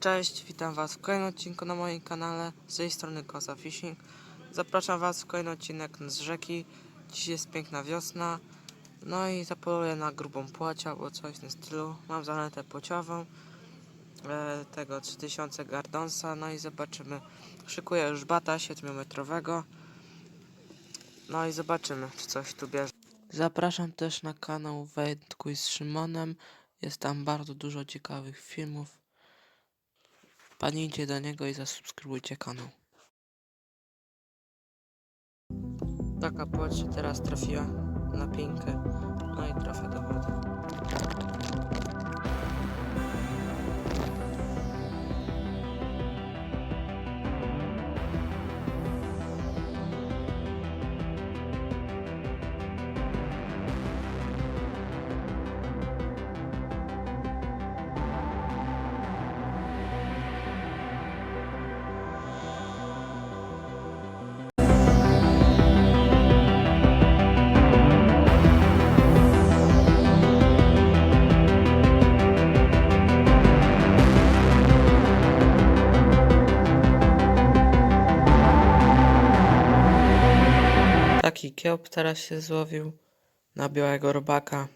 Cześć, witam Was w kolejnym odcinku na moim kanale. Z tej strony Koza Fishing. Zapraszam Was w kolejny odcinek z rzeki. Dziś jest piękna wiosna. No i zapoluję na grubą płoć albo coś w tym stylu. Mam zanętę płociową. E, tego 3000 Gardonsa. No i zobaczymy. Szykuję już bata 7-metrowego. No i zobaczymy, czy coś tu bierze. Zapraszam też na kanał Wędkuj z Szymonem. Jest tam bardzo dużo ciekawych filmów. Padnijcie do niego i zasubskrybujcie kanał. Taka się teraz trafiła na pinkę. No i trafia do wody. Kiełb teraz się złowił na białego robaka.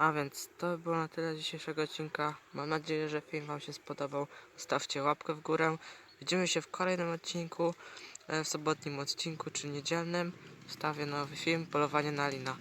A więc to by było na tyle dzisiejszego odcinka. Mam nadzieję, że film Wam się spodobał. Zostawcie łapkę w górę. Widzimy się w kolejnym odcinku, e, w sobotnim odcinku czy niedzielnym. Wstawię nowy film Polowanie na lina.